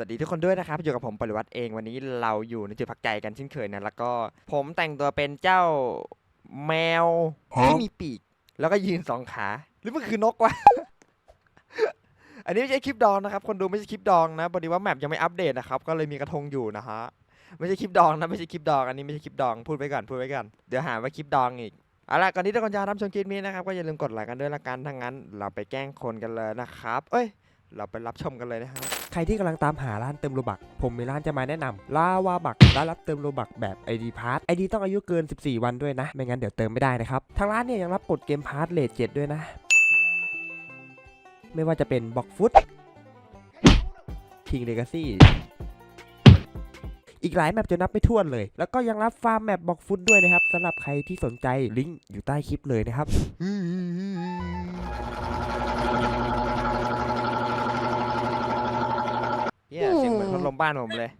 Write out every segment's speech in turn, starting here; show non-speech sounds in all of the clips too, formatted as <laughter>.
วัสดีทุกคนด้วยนะครับ อยู่กับผมปริวัติเองวันนี้เราอยู่ในจุดพักใจกันเช่นเคยนะแล้วก็ผมแต่งตัวเป็นเจ้าแมวที่มีปีก แล้วก็ยืนสองขา หรือมันคือนกวะ อันนี้ไม่ใช่คลิปดองนะครับ คนดูไม่ใช่คลิปดองนะพอดีว่าแมปยังไม่อัปเดตนะครับ ก็เลยมีกระทงอยู่นะฮะไม่ใช่คลิปดองนะไม่ใช่คลิปดองอันนี้ไม่ใช่คลิปดองพูดไว้ก่อนพูดไว้ก่อนเดี๋ยวหาว่าคลิปดองอีกเอาล่ะก่อนที่ทุกคนจะรับชมคลิปนี้นะครับก็อย่าลืมกดไลค์กันด้วยละกันถ้างั้น เราไปแกล้งคนกันเลยนะครับ เอ้ย เราไปรับชมกันเลยนะครับ ใครที่กำลังตามหาร้านเติมโลบัก ผมมีร้านจะมาแนะนำลาวาบักร้านรับเติมโลบักแบบ ID p a s s ID ต้องอายุเกิน 14 วันด้วยนะ ไม่งั้นเดี๋ยวเติมไม่ได้นะครับ ทางร้านเนี่ยยังรับกดเกมพาร์ทเลทเจ็ดด้วยนะ ไม่ว่าจะเป็นบ็อกฟุตคิงเลกาซี่อีกหลายแมปจะนับไม่ถ้วนเลย แล้วก็ยังรับฟาร์มแมปบ็อกฟุตด้วยนะครับสำหรับใครที่สนใจลิงก์อยู่ใต้คลิปเลยนะครับ เหี้ยเสียงเหมือนพัดลมบ้านผมเลย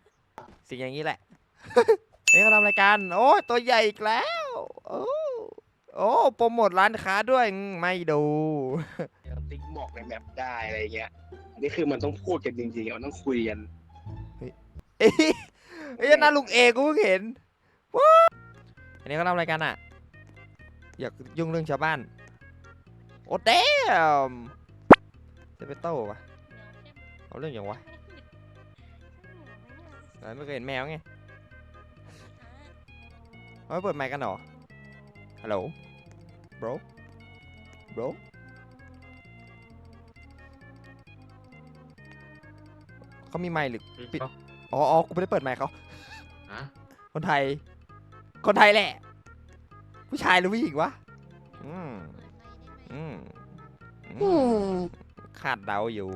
เสียงอย่างนี้แหละ นี่เขาทำรายการ โอ้ยตัวใหญ่อีกแล้ว โอ้โอ้โปรโมทร้านค้าด้วยอืมไม่ดูติ๊กบอกในแมปได้อะไรเงี้ยอันนี้คือมันต้องพูดกันจริงๆมันต้องคุยกันเอ้ยไอ้ยนั่นลุงเอกกูเพิ่งเห็นว้าอันนี้เขาทำรายการอะ อยากยุ่งเรื่องชาวบ้าน โอ้เดมจะไปโต้ปะเอาเรื่องอย่างวะ ไหนไม่เคยเห็นแมวไงเอาไม่เปิดไมค์กันเหรอ ฮัลโหล bro bro เขามีไมค์หรือ ปิด อ๋ออ๋อกูไม่ได้เปิดไมค์เขา ฮะคนไทย คนไทยแหละ ผู้ชายหรือผู้หญิงวะ อืม อืมอืมคาดเดาอยู่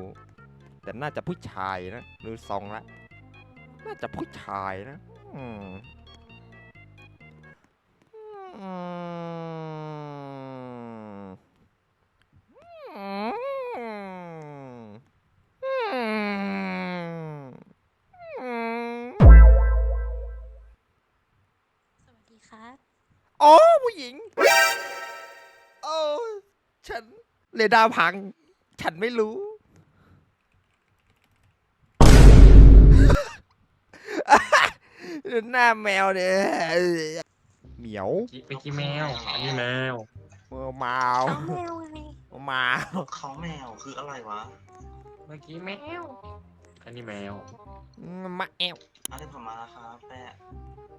แต่น่าจะผู้ชายนะ ดูทรงละ น่าจะผู้ชายนะอืมอืมอืมอืมอืมสวัสดีครับโอ้ผู้หญิง โอ้ฉันเรดาร์พัง ฉันไม่รู้ดู หน้าแมวเนี่ยเหมียวกี้ไปกี้แมว อันนี้แมวเมื่อมาวเอาแมวไงมาวเขาแมวคืออะไรวะ เมื่อกี้แมว อันนี้แมวมาแอวอะไรผมมาแล้วครับแปะ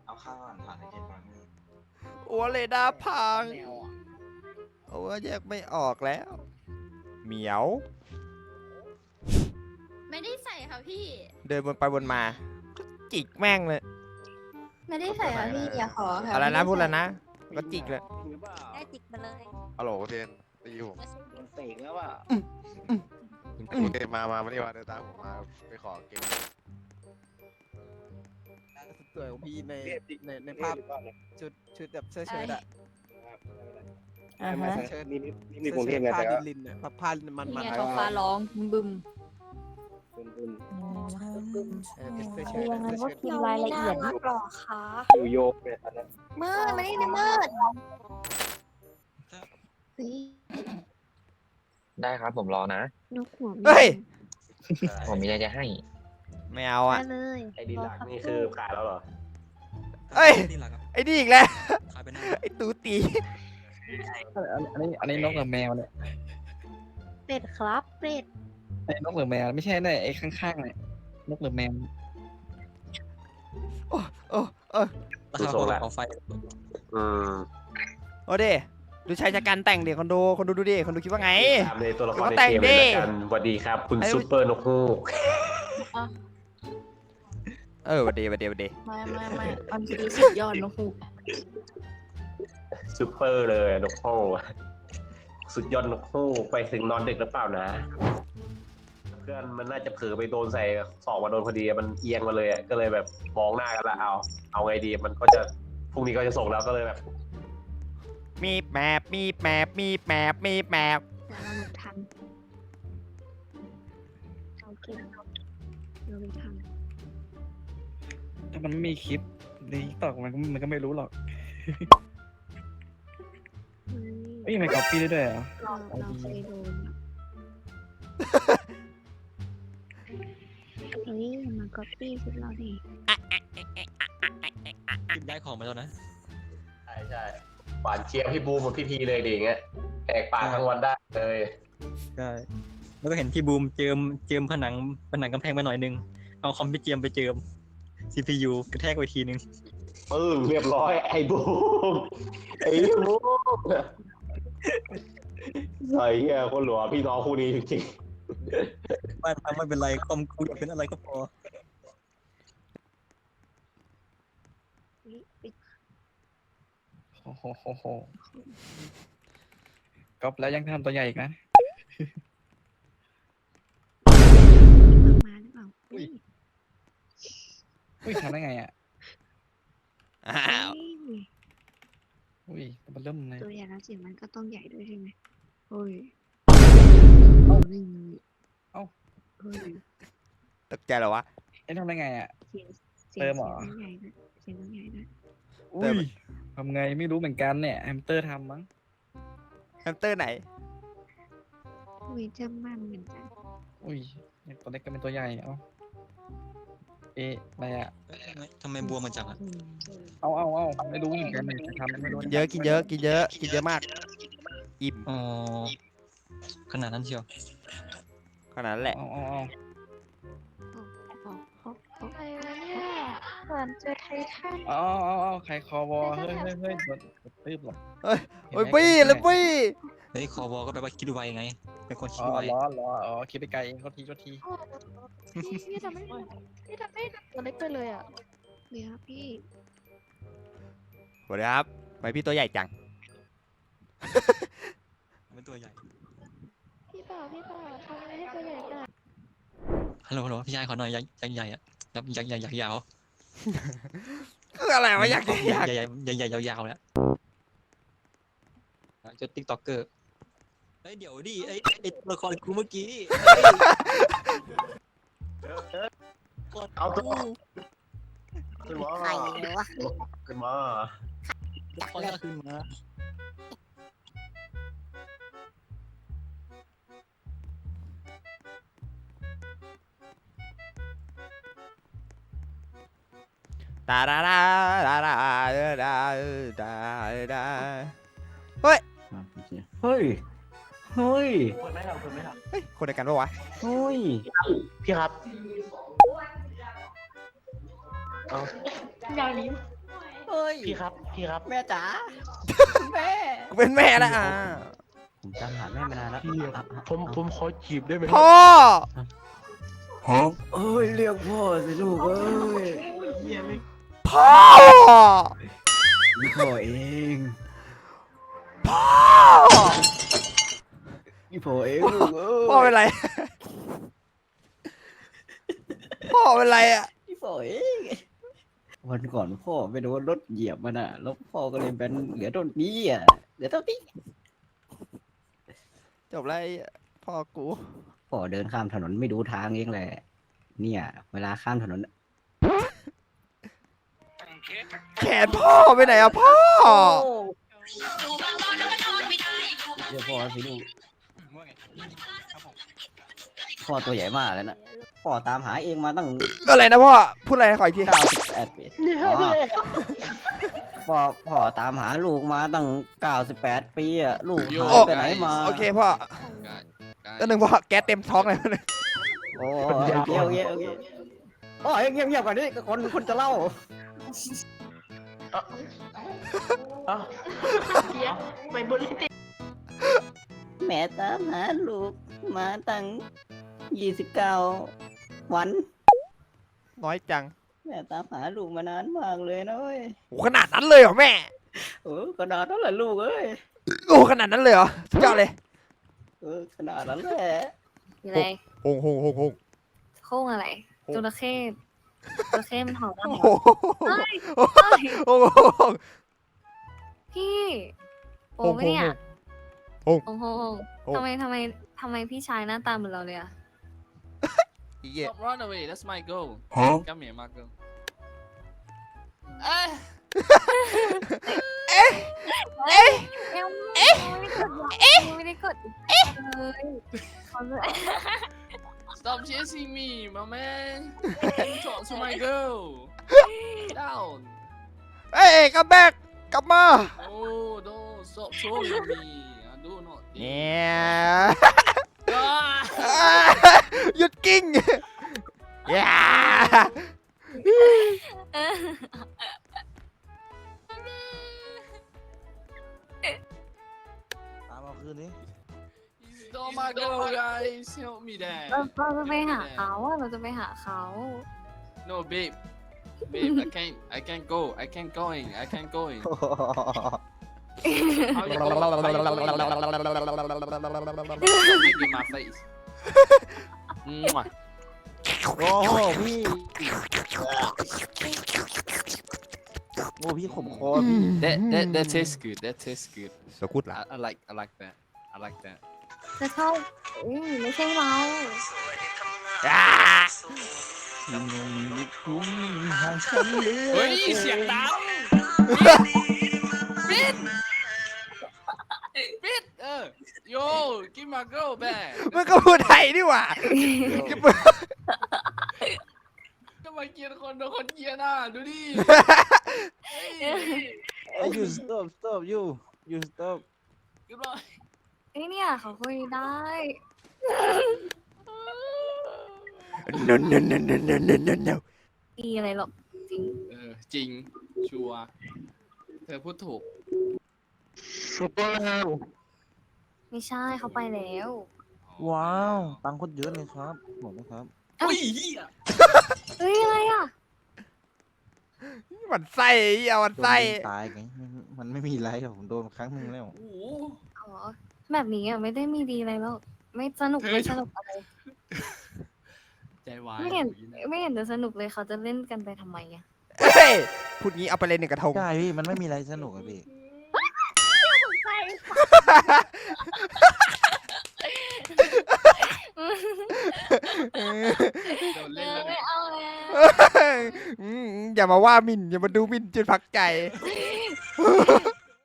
เอาข้าวก่อนถ่ายในเกมก่อนโอ้เรดาร์พังโอ้แยกไม่ออกแล้ว เหมียว ไม่ได้ใส่ค่ะพี่ เดินวนไปวนมา จิกแม่งเลย ไม่ได้ใส่ค่ะพี่อย่าขอค่ะอะไรนะม่พูดใส่แล้วนะก็จิกเลยได้จิกมาเลยฮัลโหลเทนตีผมโดนเตะแล้วว่าคุณเทนมามาไม่ได้มาเดินตามผมมาไปขอเกมสวยของพี่ในเรียบจริงในในภาพชุดชุดแบบเสื้อเชิ้ตอะอ่าฮะเชิ้ตนี่นี่นี่มีเสื้อกรุงเทเชิ้พตไงผ้าแต่ดิก็นลินอะผ้าผ้ามันมันนี่ไงอะท้องฟ้าร้องบึมคุณ เออเป็นเสื้อเชิ้เรีตยงนั้นเสื้อว่าเชิ้ตพิมพ์รายละเอียดนะหรอคะอยู่โยกเนี่ยตอนนั้นมืดมานี่นะมืดเฮ้ยได้ครับผมรอนะ นกหัวเฮ้ย ผมมีอะไรจะให้ ไม่เอาอะมาเลยไอ้ดีหลักนี่คือขายแล้วเหรอเอ้ย นี่แหละครับไอ้นี่อีกแล้ว ขายไปหน้าไอ้ตูตี อันนี้อันนี้นกหรือแมวเนี่ยเป็ดครับเป็ดไอ้นกหรือแมวไม่ใช่เนี่ยไอ้ข้างๆเนี่ย นกหรือแมวโอ้โอ้เออราคาของของไฟอืมโอ้เดดูชายชะกันแต่งเด็กคนดูคนดูดูดิคนดูคิดว่าไง ตามในตัวละครเขาในแต่งเกมดิเลยละกันสวัสดีครับ คุณไอ้ ซูเปอร์นกฮูกเออหวัดดีหวัดดีหวัดดีมามามาอันคือสุดยอดนกฮูกซูเปอร์เลยนกฮูกสุดยอดนกฮูกไปถึงนอนดึกหรือเปล่านะเพื่อนมันน่าจะเผลอไปโดนใส่สอกมาโดนพอดีมันเอียงมาเลยอะก็เลยแบบมองหน้ากันละเอา เอาไงดีมันก็จะพรุ่งนี้ก็จะส่งแล้วก็เลยแบบมีแมบมีแมบมีแมบมีแมบแต่เราไม่ทันโอเคเราไม่ทันถ้ามันไม่มีคลิปในตอกมันก็มันก็ไม่รู้หรอกเฮ้ยเอ้ยทำไมก๊อปปี้ได้ด้วยเหรอ เราเราเคยโดน เฮ้ยอย่ามาก๊อปปี้ชุดเราดิได้ของมาแล้วนะใช่ใช่หวานเชียร์พี่บูมกับพี่พีเลยดิอย่างเงี้ยแหกปากทั้งวันได้เลยใช่แล้วก็เห็นพี่บูมเจิมเจิมผนังผนังกำแพงมาหน่อยนึง เอาคอมพิวเจียมไปเจิม CPU กระแทกไปทีนึงปึ้งเรียบร้อย ไอ้บูมไอ้บูมไอ้เหี้ยคนหลัวพี่น้องคู่นี้จริง บ้านทำไม่เป็นไรคอมกูอยากเป็นอะไรก็พอโอ้โหโหโหก๊อปแล้วยังทำตัวใหญ่อีกนะ มาหรือเปล่าอุ้ยอุ้ยทำได้ไงอะ อ้าวอุ้ยอุ้ยมันเริ่มเลยตัวใหญ่แล้วเสียงมันก็ต้องใหญ่ด้วยใช่ไหมโอ้ยเอ้านี่เอ้าเฮ้ย ตกใจเหรอวะไอ้ทำได้ไงอะ เสียงเสียเติงมเหรอ เสียงต้องใหญ่ด้วยเสียงต้องใหญ่ด้วยอุ้ยทำไงไม่รู้เหมือนกันเนี่ยแฮมสเตอร์ทำมั้งแฮมสเตอร์ไหน อุ้ยจำมันเหมือนกันอุ้ยเนี่ยตัวเล็กก็เป็นตัวใหญ่เอ้าเอ๊ะอะไรอะทำไมบวมมันจังอะเอาเอาเอาไม่รู้เหมือนกันเนี่ยจะทำไม่รู้กินเยอะกินเยอะกินเยอะ กินเยอะมาก อิ่มอ๋อขนาดนั้นเชียว ขนาดนั้นแหละ เอาเอาเอาโอ้โหโอ้โหอะไรวะเนี่ยเหมือนเจอไททัน เอาเอาเอาใครคอวอเฮ้ยเฮ้ยเฮ้ยโดนกดตืบเหรอเฮ้ยเห็นโอ้ยไหมปี้เลยปี้เฮ้ยคอวอก็แปลว่าคิดไวไง เป็นคนคิอ๋ดอไวล้อล้ออ๋อคิดไปไกลเองเขาทีเขาทีพี่พี่ทำไม่พี่ทำไม่ตัวเล็กไปเลยอะเดี๋ยวพี่สวัสดีครับทำไมพี่ตัวใหญ่จัง เป็นตัวใหญ่ พี่บ่าวพี่บ่าวทำอะไรให้ตัวใหญ่กันฮัลโหลฮัลโหลพี่ชายขอหน่อยยักษ์ใหญ่อะยักษ์ใหญ่ใหญ่ยักษ์ยาวคืออะไรวะอยากใหอยากญ่ใหญ่ใหญ่ใหญ่ยาวๆแล้วจะติ๊กต็อกเกอร์เฮ้ยเดี๋ยวดิไอ้ไอ้ตัวละครกูเมื่อกี้ๆเอาตัวขึ้นมาขึ้นมาละครก็ขึ้นมา ตาดาดาดาดาดาดาดาเฮ้ยเฮ้ย เฮ้ย คนไม่ทำคนไม่บเฮ้ย คนเดียวกันปะวะ เฮ้ยพี่ครับเอาอย่างนี้เฮ้ย พี่ครับ พี่ครับ แม่จ๋า แม่ กูเป็นแม่ละอะผมจำหาแม่มานานแล้วพี่อะผมผมขอจีบได้ไหมครัพ่อ เฮ้ยเรียกพ่อสิลูกเอ้ย พ่อนี่พ่อเองพ่อ นี่พ่อเองลูกเอ้ยพ่อเป็นไร พ่อเป็นไรอะ นี่พ่อเองวันก่อนพ่อไปโดนรถเหยียบมันอะ แล้วพ่อก็เลยเป็นเหลือต้นนี้อะ เหลือต้นนี้ จบแล้วไอ้พ่อกู พ่อเดินข้ามถนนไม่ดูทางเองแหละ เนี่ย เวลาข้ามถนน แขนพ่อไปไหนอะพ่อเรียกพ่อสิลูกพ่อตัวใหญ่มากแล้วนะพ่อตามหาเองมาตั้งอะไรนะพ่อ พูดอะไรนะขออีกทีเก้าสิบแปดปีอ๋อพ่อพ่อตามหาลูกมาตั้งเก้าสิบแปดปีอะลูกหายไปไหนมาโอเคพ่อตัวหนึ่งพ่อแก๊สเต็มท้องเลย โอ้โอเคโอเคโอเคโอ้ยเงียบเงียบๆก่อนนี่คนคนจะเล่า เอ้าเพี้ยนไปบนลิติแม่ตามหาลูกมาตั้งยี่สิบเก้าวัน น้อยจังแม่ตามหาลูกมานานมากเลยนะเว้ยโอ้ขนาดนั้นเลยเหรอแม่ เออขนาดนั้นแหละลูกเอ้ยโอ้ขนาดนั้นเลยเหรอสุดยอดเลยเออขนาดนั้นแหละอะไรโฮงโฮงโฮงโฮง โค้งอะไรโค้งจระเข้ จระเข้มันหอมโอ้มากโหเฮ้ยโอ้โหเฮ้ยโอ้โห พี่โอ้โฮงไม่โฮงเนี่ยโฮงโอ้โหโอ้ ทำไมทำไมทำไมพี่ชายหน้าตาเหมือนเราเลยอะอีเหี้ย Stop run away that's my goal Huh? come here Marco ยังเอ๊ะไม่ได้กดเอ๊ะไม่ได้กดเอ๊ะเลยเขาเลย stop chasing me my man talk to my girl down เอ้ยกลับแบกกลับมา oh don't stop trolling me I do not เนี่ย Ah! หยุดกิ้งอย่าตามเอาคืนนี้ Stop my girl guys help me there เราเราจะไปหาเขาอะเราจะไปหาเขา no babe <laughs> babe I can't I can't go I can't going I can't going <laughs> How you go? How you going? Big in my face. Mwah. โอ้โหพี่โอ้พี่ขมคอพี่ That that that tastes good. That tastes good. สกุดละ I, I like I like that. I like that. จะเข้าอุ้ยไม่ใช่เราเฮ้ยเสียงดังปิดปิดเออ yo give my girl back มันก็พูดไทยนี่หว่าทำไมเกลียดคนโดนคนเกลียดอะดูดิ you stop stop you you stop เรียบ ร้อยเอ้ยเนี่ยเขาคุยได้ no no no no no no no no ดีอะไรหรอกจริง เออจริง ชัวร์เธอพูดถูกไม่ใช่เขาไปแล้ว ว้าว ตังค์โคตรเยอะเลยครับบอกไหมครับ อุ้ยเหี้ยเฮ้ยอะไรอะ มันไส้ไอ้เหี้ยมันโดนไส้ยิงตายไงมันมันไม่มีไรหรอกผมโดนครั้งหนึงแล้วโอ้โหอ๋อ แบบนี้อะไม่ได้มีดีอะไรแล้ว ไม่สนุกเธอไม่สนุกอะไร ใจวายไม่เห็นไม่เห็นจะสนุกเลยเขาจะเล่นกันไปทำไมอะเฮ้ยพูดงี้เอาไปเลยหนึ่งกระทง ใช่พี่มันไม่มีอะไรสนุกอะพี่โดนเอเล่นอแล้วไม่เนี่ยเอาแล้วอืมอย่ามาว่าหมินอย่ามาดูหมินจนพักใจ